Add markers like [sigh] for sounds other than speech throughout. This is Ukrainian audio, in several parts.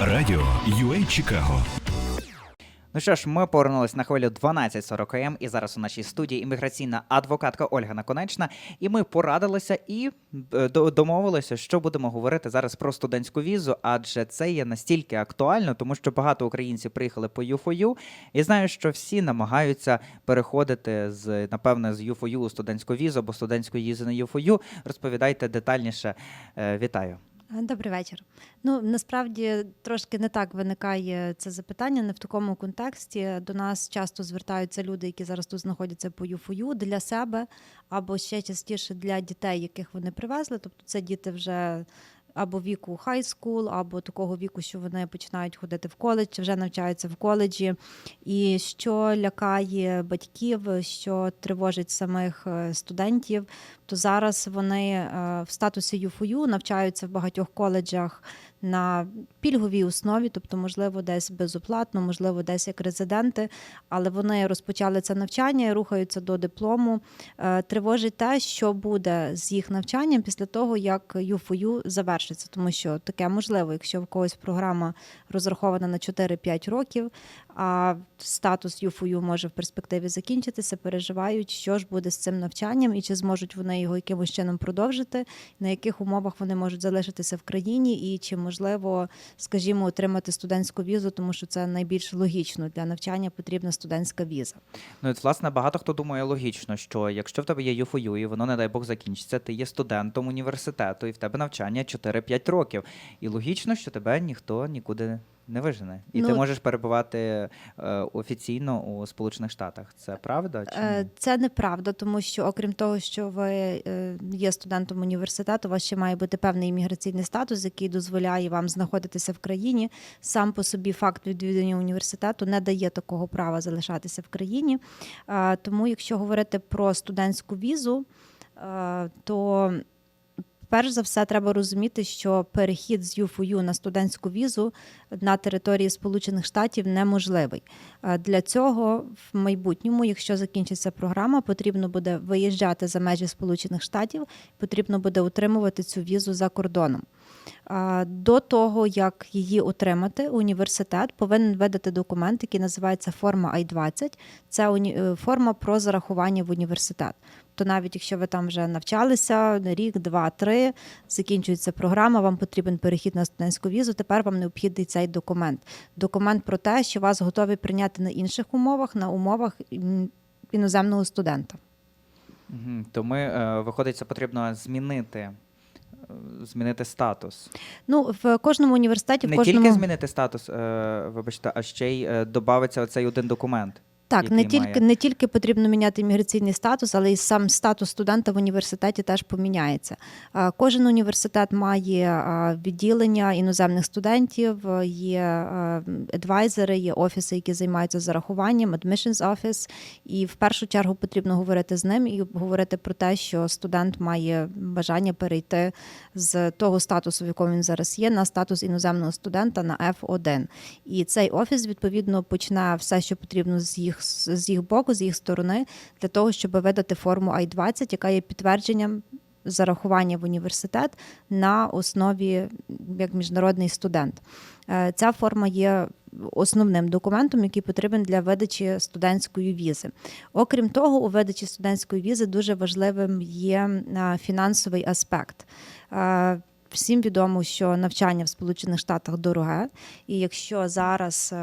Радіо UA Чикаго. Ну що ж, ми повернулись на хвилю 12.40 м і зараз у нашій студії імміграційна адвокатка Ольга Наконечна. І ми порадилися і е, домовилися, що будемо говорити зараз про студентську візу, адже це є настільки актуально, тому що багато українців приїхали по ЮФОЮ, і знаю, що всі намагаються переходити з напевне з ЮФОЮ у студентську візу або студентської візи на ЮФОЮ. Розповідайте детальніше. Е, Вітаю. Добрий вечір. Ну насправді трошки не так виникає це запитання, не в такому контексті. До нас часто звертаються люди, які зараз тут знаходяться по юфую для себе, або ще частіше для дітей, яких вони привезли. Тобто це діти вже або віку хай скул, або такого віку, що вони починають ходити в коледж, чи вже навчаються в коледжі. І що лякає батьків, що тривожить самих е, студентів, то зараз вони е, в статусі ЮФОЮ навчаються в багатьох коледжах на пільговій основі, тобто, можливо, десь безоплатно, можливо, десь як резиденти, але вони розпочали це навчання і рухаються до диплому. Е, Тривожить те, що буде з їх навчанням після того, як ЮФОЮ завершиться, тому що таке можливо, якщо в когось програма розрахована на 4-5 років, а статус ЮФОЮ може в перспективі закінчитися, переживають, що ж буде з цим навчанням і чи зможуть вони його якимось чином продовжити, на яких умовах вони можуть залишитися в країні, і чи можливо, скажімо, отримати студентську візу, тому що це найбільш логічно для навчання потрібна студентська віза. Ну, от, власне, багато хто думає логічно, що якщо в тебе є ЮФОЮ, і воно, не дай Бог, закінчиться, ти є студентом університету, і в тебе навчання 4-5 років. І логічно, що тебе ніхто нікуди не вижене. І ти Ну, можеш перебувати е, офіційно у Сполучених Штатах. Це правда? Чи Е, ні? Це неправда, тому що окрім того, що ви е, є студентом університету, у вас ще має бути певний імміграційний статус, який дозволяє вам знаходитися в країні. Сам по собі факт відвідування університету не дає такого права залишатися в країні. Е, Тому, якщо говорити про студентську візу, то Перш за все, треба розуміти, що перехід з ЮФОЮ на студентську візу на території Сполучених Штатів неможливий. Е, Для цього в майбутньому, якщо закінчиться програма, потрібно буде виїжджати за межі Сполучених Штатів, потрібно буде утримувати цю візу за кордоном. До того, як її отримати, університет повинен видати документ, який називається форма I-20. Це е, форма про зарахування в університет. То навіть якщо ви там вже навчалися рік, два, три, закінчується програма, вам потрібен перехід на студентську візу. Тепер вам необхідний цей документ. Документ про те, що вас готові прийняти на інших умовах, на умовах іноземного студента. То ми, е, виходить, це потрібно змінити. е, Змінити статус. Ну в кожному університеті, в Не кожному тільки змінити статус, е, вибачте, а ще й додається оцей один документ. Так, не тільки має. не тільки потрібно міняти імміграційний статус, але й сам статус студента в університеті теж поміняється. Кожен університет має відділення іноземних студентів, є адвайзери, є офіси, які займаються зарахуванням, admissions office. І в першу чергу потрібно говорити з ним і говорити про те, що студент має бажання перейти з того статусу, в якому він зараз є, на статус іноземного студента на F1. І цей офіс відповідно почне все, що потрібно з їх з їх боку, з їх сторони, для того, щоб видати форму I-20, яка є підтвердженням зарахування в університет на основі як міжнародний студент. Е, Ця форма є основним документом, який потрібен для видачі студентської візи. Окрім того, у видачі студентської візи дуже важливим є е, фінансовий аспект. Е, Всім відомо, що навчання в Сполучених Штатах дороге, і якщо зараз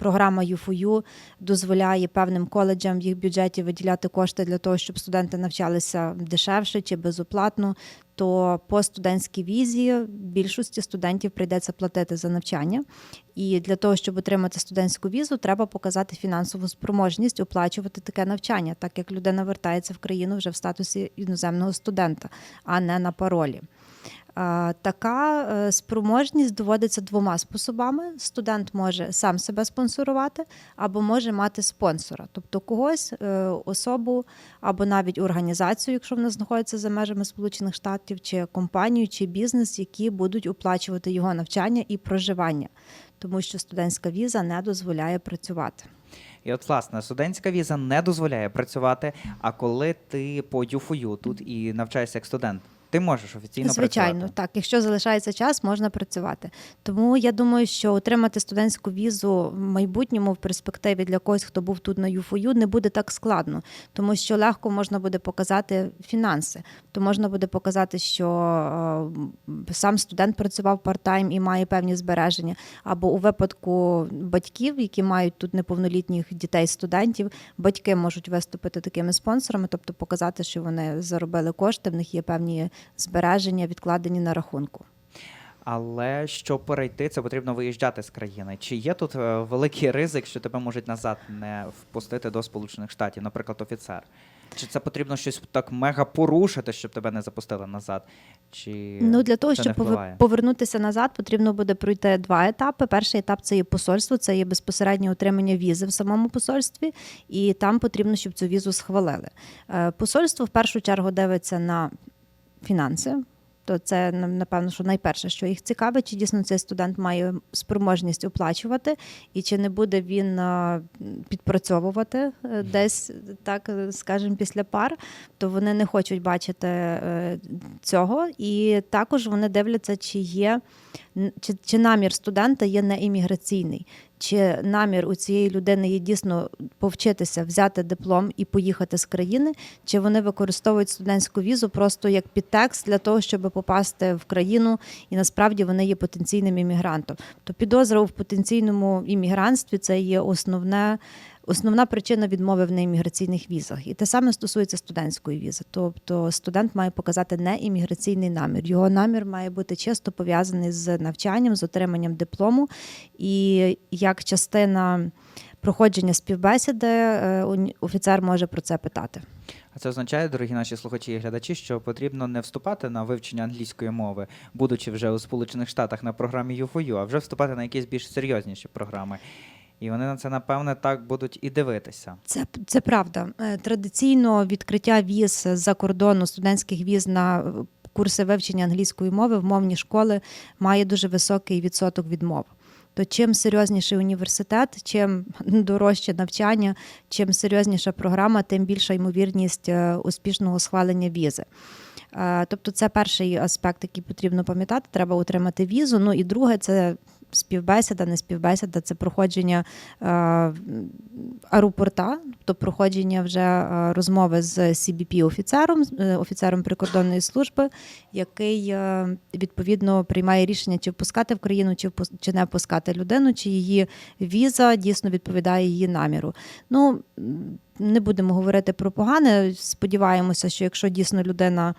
програма ЮФОЮ дозволяє певним коледжам в їх бюджеті виділяти кошти для того, щоб студенти навчалися дешевше чи безоплатно, то по студентській візі більшості студентів прийдеться платити за навчання. І для того, щоб отримати студентську візу, треба показати фінансову спроможність оплачувати таке навчання, так як людина вертається в країну вже в статусі іноземного студента, а не на паролі. Така е, спроможність доводиться двома способами. Студент може сам себе спонсорувати або може мати спонсора, тобто когось, е, особу або навіть організацію, якщо вона знаходиться за межами Сполучених Штатів, чи компанію, чи бізнес, які будуть оплачувати його навчання і проживання, тому що студентська віза не дозволяє працювати. І от, власне, студентська віза не дозволяє працювати. А коли ти по ЮФОЮ тут і навчаєшся як студент, ти можеш офіційно Звичайно, працювати. так. Якщо залишається час, можна працювати. Тому я думаю, що отримати студентську візу в майбутньому в перспективі для когось, хто був тут на ЮФОЮ, не буде так складно, тому що легко можна буде показати фінанси. То можна буде показати, що е, сам студент працював парт-тайм і має певні збереження. Або у випадку батьків, які мають тут неповнолітніх дітей, студентів, батьки можуть виступити такими спонсорами, тобто показати, що вони заробили кошти, в них є певні збереження, відкладені на рахунку. Але щоб перейти, це потрібно виїжджати з країни. Чи є тут е, великий ризик, що тебе можуть назад не впустити до Сполучених Штатів, наприклад, офіцер? Чи це потрібно щось так мега порушити, щоб тебе не запустили назад? Чи Ну для того, щоб повернутися назад, потрібно буде пройти два етапи. Перший етап це є посольство, це є безпосереднє отримання візи в самому посольстві, і там потрібно, щоб цю візу схвалили. Е, Посольство в першу чергу дивиться на фінанси. То це на- напевно, що найперше, що їх цікавить, чи дійсно цей студент має спроможність оплачувати, і чи не буде він е, підпрацьовувати е, десь, так скажімо, скажемо, після пар, то вони не хочуть бачити е, цього. І також вони дивляться, чи є чи, чи намір студента є не імміграційний, чи намір у цієї людини є дійсно повчитися, взяти диплом і поїхати з країни, чи вони використовують студентську візу просто як підтекст для того, щоб попасти в країну, і насправді вони є потенційним іммігрантом. То підозра в потенційному іммігрантстві це є основне. Основна причина відмови в неімміграційних візах, і те саме стосується студентської візи. Тобто студент має показати не імміграційний намір. Його намір має бути чисто пов'язаний з навчанням, з отриманням диплому. І як частина проходження співбесіди, е, офіцер може про це питати. А це означає, дорогі наші слухачі і глядачі, що потрібно не вступати на вивчення англійської мови, будучи вже у Сполучених Штатах на програмі ЮФОЮ, а вже вступати на якісь більш серйозніші програми. І вони на це, напевне, так будуть і дивитися. Це, це правда. Е, Традиційно відкриття віз за кордону студентських віз на е, курси вивчення англійської мови в мовні школи має дуже високий відсоток відмов. То чим серйозніший університет, чим дорожче навчання, чим серйозніша програма, тим більша ймовірність е, успішного схвалення візи. Тобто, це перший аспект, який потрібно пам'ятати. Треба отримати візу. Ну і друге, це співбесіда, не співбесіда, це проходження е, аеропорта, тобто проходження вже е, розмови з cbp офіцером, е, офіцером прикордонної служби, який відповідно приймає рішення, чи впускати в країну, чи чи не впускати людину, чи її віза дійсно відповідає її наміру. Ну не будемо говорити про погане. Сподіваємося, що якщо дійсно людина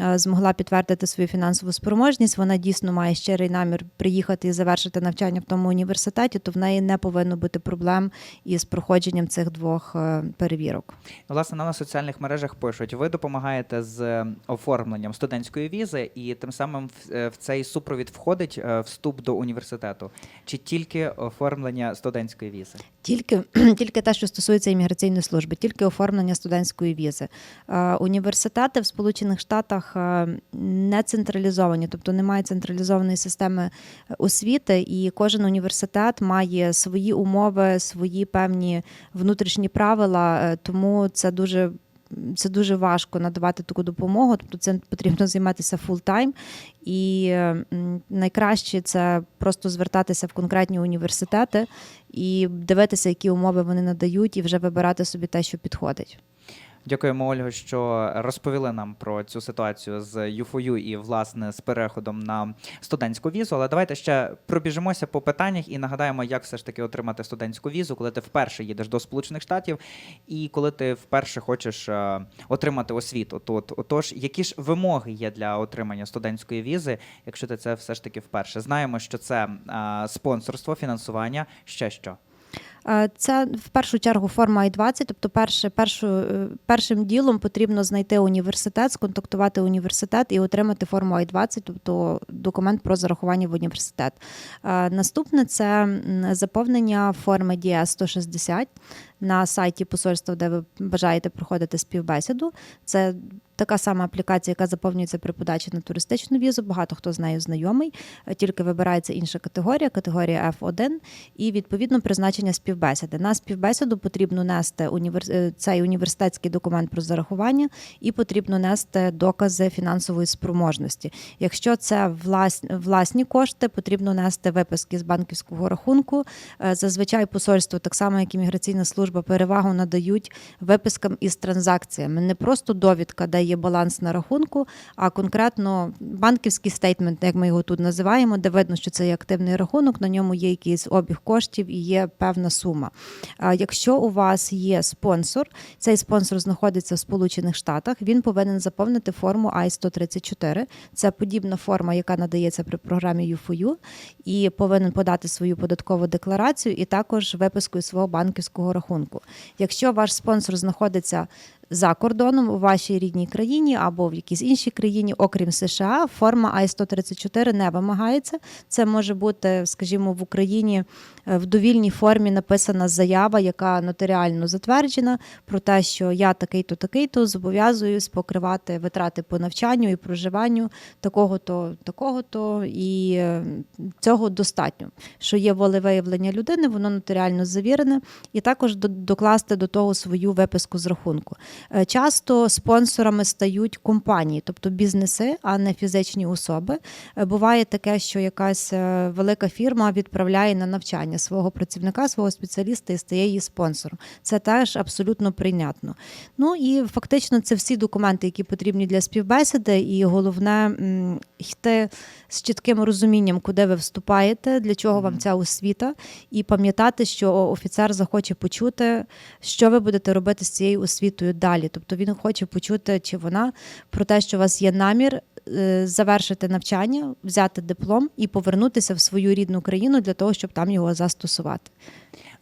е, змогла підтвердити свою фінансову спроможність, вона дійсно має щирий намір приїхати і завершити навчання в тому університеті, то в неї не повинно бути проблем із проходженням цих двох е, перевірок. Власне, нам на соціальних мережах пишуть, ви допомагаєте з оформленням студентської візи, і тим самим в, е, цей супровід входить вступ до університету. Чи тільки оформлення студентської візи? Тільки, [clears throat] тільки те, що стосується імміграційної служби, тільки оформлення студентської візи. Е, Університети в Сполучених Штатах е, не централізовані, тобто немає централізованої системи освіти, і кожен університет має свої умови, свої певні внутрішні правила, е, тому це дуже. Це дуже важко надавати таку допомогу, тобто це потрібно займатися фултайм. І найкраще це просто звертатися в конкретні університети і дивитися, які умови вони надають, і вже вибирати собі те, що підходить. Дякуємо, Ольго, що розповіли нам про цю ситуацію з ЮФОЮ і власне з переходом на студентську візу. Але давайте ще пробіжимося по питаннях і нагадаємо, як все ж таки отримати студентську візу, коли ти вперше їдеш до Сполучених Штатів, і коли ти вперше хочеш е, отримати освіту тут. Отож, які ж вимоги є для отримання студентської візи, якщо ти це все ж таки вперше? Знаємо, що це е, спонсорство, фінансування, ще що. Е, Це в першу чергу форма I-20, тобто перше, першу, е, першим ділом потрібно знайти університет, сконтактувати університет і отримати форму I-20, тобто документ про зарахування в університет. Е, Наступне це заповнення форми DS 160. На сайті посольства, де ви бажаєте проходити співбесіду. Це така сама аплікація, яка заповнюється при подачі на туристичну візу. Багато хто з нею знайомий. Тільки вибирається інша категорія, категорія F1, і відповідно призначення співбесіди. На співбесіду потрібно нести універ... е, цей університетський документ про зарахування і потрібно нести докази фінансової спроможності. Якщо це власні, власні кошти, потрібно нести виписки з банківського рахунку. Е, Зазвичай посольство, так само як і міграційна служба, перевагу надають випискам із транзакціями. Не просто довідка, де є баланс на рахунку, а конкретно банківський стейтмент, як ми його тут називаємо, де видно, що це є активний рахунок, на ньому є якийсь обіг коштів і є певна сума. Якщо у вас є спонсор, цей спонсор знаходиться в Сполучених Штатах, він повинен заповнити форму I-134. Це подібна форма, яка надається при програмі U4U, і повинен подати свою податкову декларацію і також виписку із свого банківського рахунку. Якщо ваш спонсор знаходиться за кордоном у вашій рідній країні або в якійсь іншій країні, окрім США, форма I-134 не вимагається. Це може бути, скажімо, в Україні е, в довільній формі написана заява, яка нотаріально затверджена про те, що я такий-то, такий-то зобов'язуюсь покривати витрати по навчанню і проживанню такого-то, такого-то, і е, цього достатньо. Що є волевиявлення людини, воно нотаріально завірене, і також до- докласти до того свою виписку з рахунку. Е, Часто спонсорами стають компанії, тобто бізнеси, а не фізичні особи. Е, Буває таке, що якась е, велика фірма відправляє на навчання свого працівника, свого спеціаліста і стає її спонсором. Це теж абсолютно прийнятно. Ну і фактично це всі документи, які потрібні для співбесіди, і головне йти з чітким розумінням, куди ви вступаєте, для чого вам ця освіта, і пам'ятати, що офіцер захоче почути, що ви будете робити з цією освітою далі. Тобто він хоче почути, чи вона про те, що у вас є намір е, завершити навчання, взяти диплом і повернутися в свою рідну країну для того, щоб там його застосувати.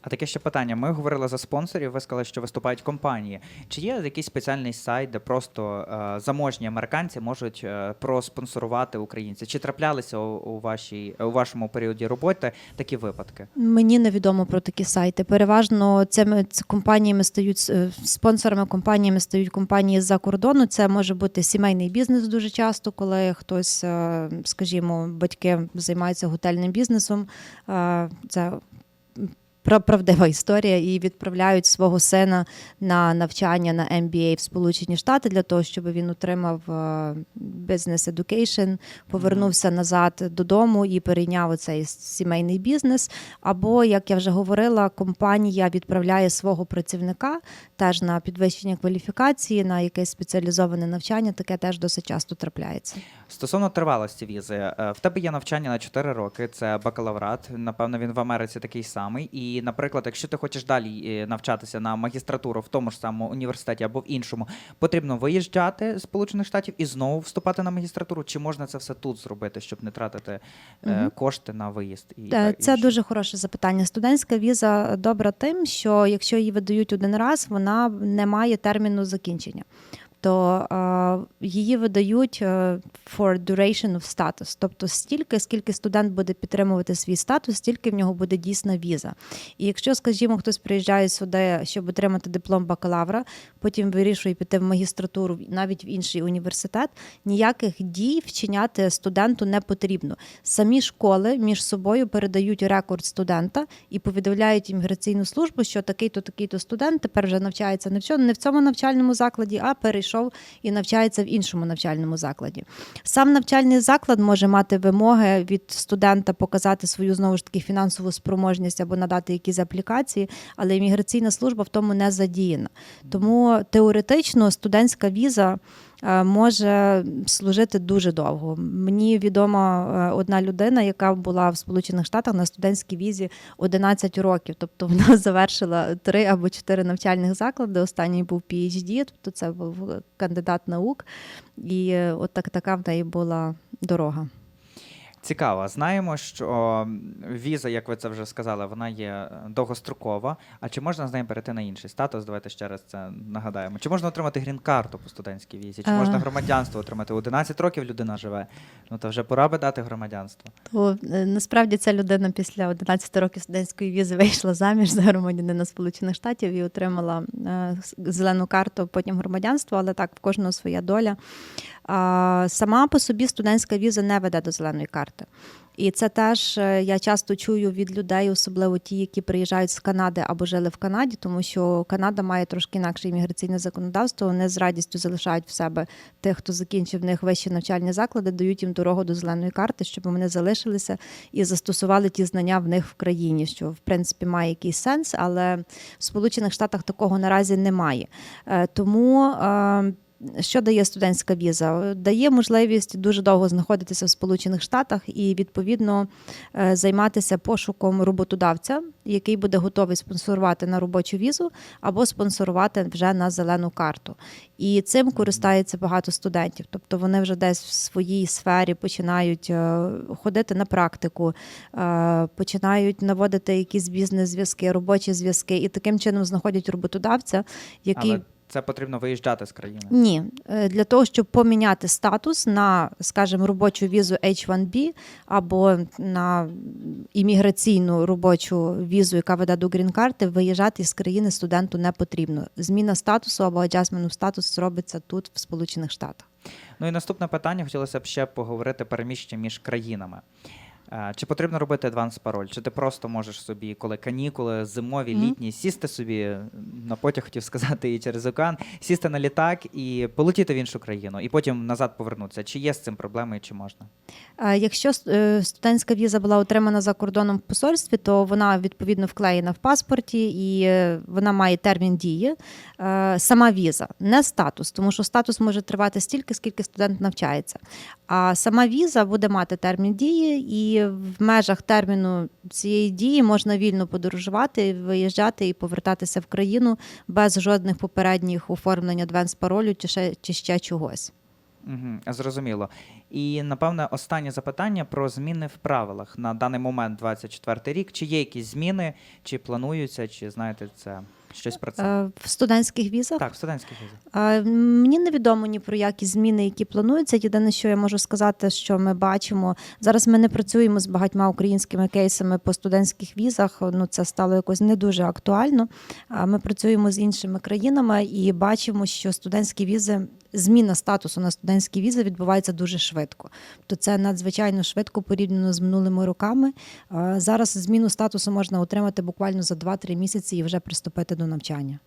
А таке ще питання. Ми говорили за спонсорів. Ви сказали, що виступають компанії. Чи є якийсь спеціальний сайт, де просто е, заможні американці можуть е, проспонсорувати українців? Чи траплялися у, у вашій у вашому періоді роботи такі випадки? Мені невідомо про такі сайти. Переважно цими компаніями стають е, спонсорами компаніями стають компанії з-за кордону. Це може бути сімейний бізнес дуже часто, коли хтось, е, скажімо, батьки займаються готельним бізнесом. Е, Це правдива історія, і відправляють свого сина на навчання на MBA в Сполучені Штати для того, щоб він отримав е, business education, повернувся назад додому і перейняв цей сімейний бізнес. Або, як я вже говорила, компанія відправляє свого працівника теж на підвищення кваліфікації, на якесь спеціалізоване навчання. Таке теж досить часто трапляється. Стосовно тривалості візи, е, в тебе є навчання на 4 роки, це бакалаврат. Напевно, він в Америці такий самий. І, наприклад, якщо ти хочеш далі е, навчатися на магістратуру в тому ж самому університеті або в іншому, потрібно виїжджати з Сполучених Штатів і знову вступати на магістратуру. Чи можна це все тут зробити, щоб не тратити е, Мгм. кошти на виїзд? І Е, Це інше? дуже хороше запитання. Студентська віза добра тим, що якщо її видають один раз, вона не має терміну закінчення. То е, її видають е, for duration of status, тобто стільки, скільки студент буде підтримувати свій статус, стільки в нього буде дійсна віза. І якщо, скажімо, хтось приїжджає сюди, щоб отримати диплом бакалавра, потім вирішує піти в магістратуру, навіть в інший університет, ніяких дій вчиняти студенту не потрібно. Самі школи між собою передають рекорд студента і повідомляють імміграційну службу, що такий-то, такий-то студент тепер вже навчається не в цьому навчальному закладі, а перейшов і навчається в іншому навчальному закладі. Сам навчальний заклад може мати вимоги від студента показати свою знову ж таки фінансову спроможність або надати якісь аплікації, але імміграційна служба в тому не задіяна. Тому теоретично студентська віза може служити дуже довго. Мені відома е, одна людина, яка була в Сполучених Штатах на студентській візі 11 років. Тобто вона [laughs] завершила три або чотири навчальних заклади. Останній був PhD, тобто це був кандидат наук. І е, от так така в неї була дорога. Цікаво, знаємо, що віза, як ви це вже сказали, вона є е, довгострокова. А чи можна з нею перейти на інший статус? Давайте ще раз це нагадаємо. Чи можна отримати грін-карту по студентській візі? Чи Е. можна громадянство отримати? 11 років людина живе. Ну то вже пора би дати громадянство. То е, насправді ця людина після 11 років студентської візи вийшла заміж за громадянина Сполучених Штатів і отримала зелену карту, потім громадянство, але так в кожного своя доля. Сама по собі студентська віза не веде до зеленої карти. І це теж е, я часто чую від людей, особливо ті, які приїжджають з Канади або жили в Канаді, тому що Канада має трошки інакше імміграційне законодавство. Вони з радістю залишають в себе тих, хто закінчив в них вищі навчальні заклади, дають їм дорогу до зеленої карти, щоб вони залишилися і застосували ті знання в них в країні, що в принципі має якийсь сенс, але в Сполучених Штатах такого наразі немає. Е, Тому. Що дає студентська віза? Дає можливість дуже довго знаходитися в Сполучених Штатах і відповідно е, займатися пошуком роботодавця, який буде готовий спонсорувати на робочу візу або спонсорувати вже на зелену карту. І цим користається багато студентів. Тобто вони вже десь в своїй сфері починають е, ходити на практику, е, починають наводити якісь бізнес-зв'язки, робочі зв'язки, і таким чином знаходять роботодавця, який Але це потрібно виїжджати з країни. ні, Е, для того, щоб поміняти статус на, скажімо, робочу візу H1B або на імміграційну робочу візу, яка веде до грін-карти, виїжджати з країни студенту не потрібно. Зміна статусу або аджасмену статус робиться тут, в Сполучених Штатах. Ну і наступне питання хотілося б ще поговорити переміщення між країнами. Чи потрібно робити адванс пароль? Чи ти просто можеш собі, коли канікули, зимові, літні, сісти собі на потяг, хотів сказати, і через океан, сісти на літак і полетіти в іншу країну, і потім назад повернутися? Чи є з цим проблеми і чи можна? Якщо е, студентська віза була отримана за кордоном в посольстві, то вона відповідно вклеєна в паспорті і е, вона має термін дії. Е, Сама віза, не статус, тому що статус може тривати стільки, скільки студент навчається. А сама віза буде мати термін дії, і в межах терміну цієї дії можна вільно подорожувати, виїжджати і повертатися в країну без жодних попередніх оформлень адвенс паролю чи ще, чи ще чогось. Угу, зрозуміло. І напевне останнє запитання про зміни в правилах на даний момент, 24 рік. Чи є якісь зміни, чи плануються, чи знаєте це щось про це? Е, В студентських візах Так, в студентських візах. Мені невідомо ні про які зміни, які плануються. Єдине, що я можу сказати, що ми бачимо зараз. Ми не працюємо з багатьма українськими кейсами по студентських візах. Ну це стало якось не дуже актуально. Ми працюємо з іншими країнами і бачимо, що студентські візи. Зміна статусу на студентські візи відбувається дуже швидко. То це надзвичайно швидко порівняно з минулими роками. Зараз зміну статусу можна отримати буквально за 2-3 місяці і вже приступити до навчання.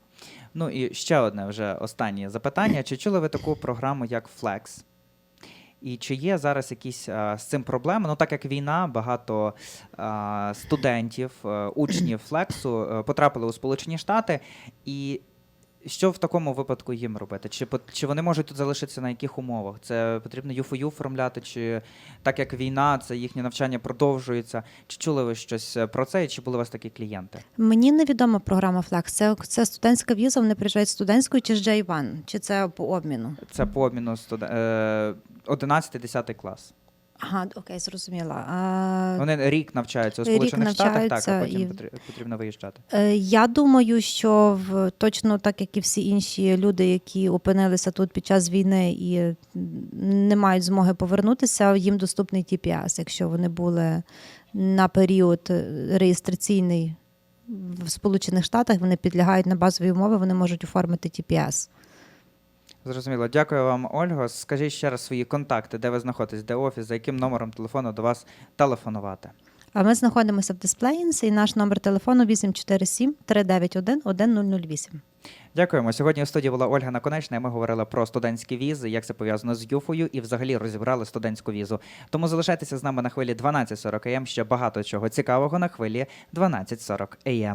Ну і ще одне вже останнє запитання. Чи чули ви таку програму, як Flex? І чи є зараз якісь а, з цим проблеми? Ну, так як війна, багато а, студентів, е, учнів Флексу е, потрапили у Сполучені Штати. І що в такому випадку їм робити? Чи, чи вони можуть тут залишитися на яких умовах? Це потрібно ЮФОЮ оформляти, чи так як війна, це їхнє навчання продовжується? Чи чули ви щось е, про це, і чи були у вас такі клієнти? Мені невідома програма Flex. Це, це студентська віза, вони приїжджають студентською чи з J1, чи це по обміну? Це по обміну студен... е, 11-10 клас. Ага, окей, зрозуміла. А, Вони рік навчаються у Сполучених Штатах, так, а потім і- потрібно виїжджати. е, я думаю, що в точно так, як і всі інші люди, які опинилися тут під час війни і не мають змоги повернутися, їм доступний TPS, якщо вони були на період реєстраційний в Сполучених Штатах, вони підлягають на базові умови, вони можуть оформити TPS. Зрозуміло. Дякую вам, Ольго. Скажіть ще раз свої контакти, де ви знаходитесь, де офіс, за яким номером телефону до вас телефонувати. А ми знаходимося в Displays, і наш номер телефону 847 391 1008. Дякуємо. Сьогодні у студії була Ольга Наконечна, і ми говорили про студентські візи, як це пов'язано з ЮФОю, і взагалі розібрали студентську візу. Тому залишайтеся з нами на хвилі 12.40 АМ. Ще багато чого цікавого на хвилі 12.40 АМ.